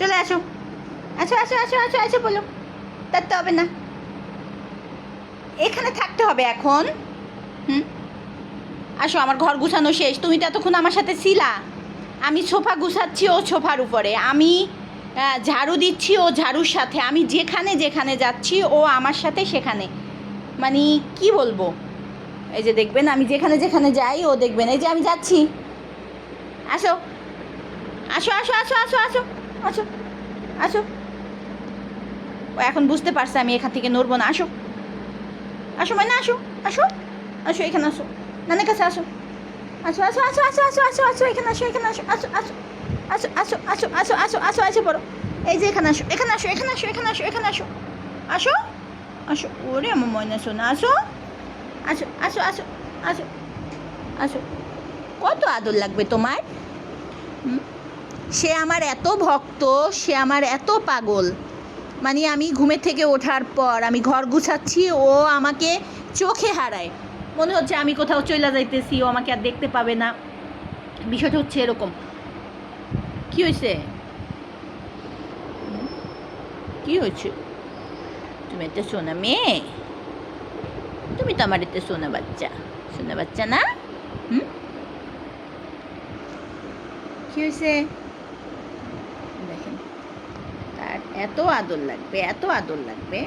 চলে আসো। আসো আসো আসো আসো আসো বলো। তার হবে না। এখানে থাকতে হবে এখন। হুম? আসো, আমার ঘর গুছানো শেষ। তুমি তো এতক্ষণ আমার সাথে ছিলা। আমি সোফা গুছাচ্ছি ও সোফার উপরে। আমি ঝাড়ু দিচ্ছি ও ঝাড়ুর সাথে। আমি যেখানে যেখানে যাচ্ছি, ও আমার সাথে সেখানে। মানে কি বলব? এই যে দেখবেন, আমি যেখানে যেখানে যাই, ও দেখবেন। এই যে আমি যাচ্ছি। আসো। আসো আসো আসো আসো আসো। আসো আসো ও এখন বুঝতে পারছে আমি এখান থেকে নড়বো না আসো আসো মানে আসো আসো আসো এখানে আসো নানের কাছে আসো আসো আসো আসো আসো আসো আসো আসো এখানে আসো এখানে আসো আসো আসো আসো আসো আসো আসো আসো আসো আসো বড় এই যে এখানে আসো এখানে আসো এখানে আসো এখানে আসো এখানে আসো আসো আসো ওরে আমার ময়না শোনা আসো আসো আসো আসো আসো আসো কত আদর লাগবে তোমার হুম? সে আমার এত ভক্ত, সে আমার এত পাগল। মানে আমি ঘুমের থেকে ওঠার পর আমি ঘর গুছাচ্ছি, ও আমাকে চোখে হারায়। মনে হচ্ছে আমি কোথাও চলে যাইতেছি, ও আমাকে আর দেখতে পাবে না। বিষয়টা হচ্ছে এরকম। কি হয়েছে? কি হয়েছে? তুমি একটা সোনা মেয়ে? তুমি তো আমার একটা সোনা বাচ্চা। সোনা বাচ্চা না? হুম? কি হয়েছে দেখেন তার এত আদর লাগবে এত আদর লাগবে।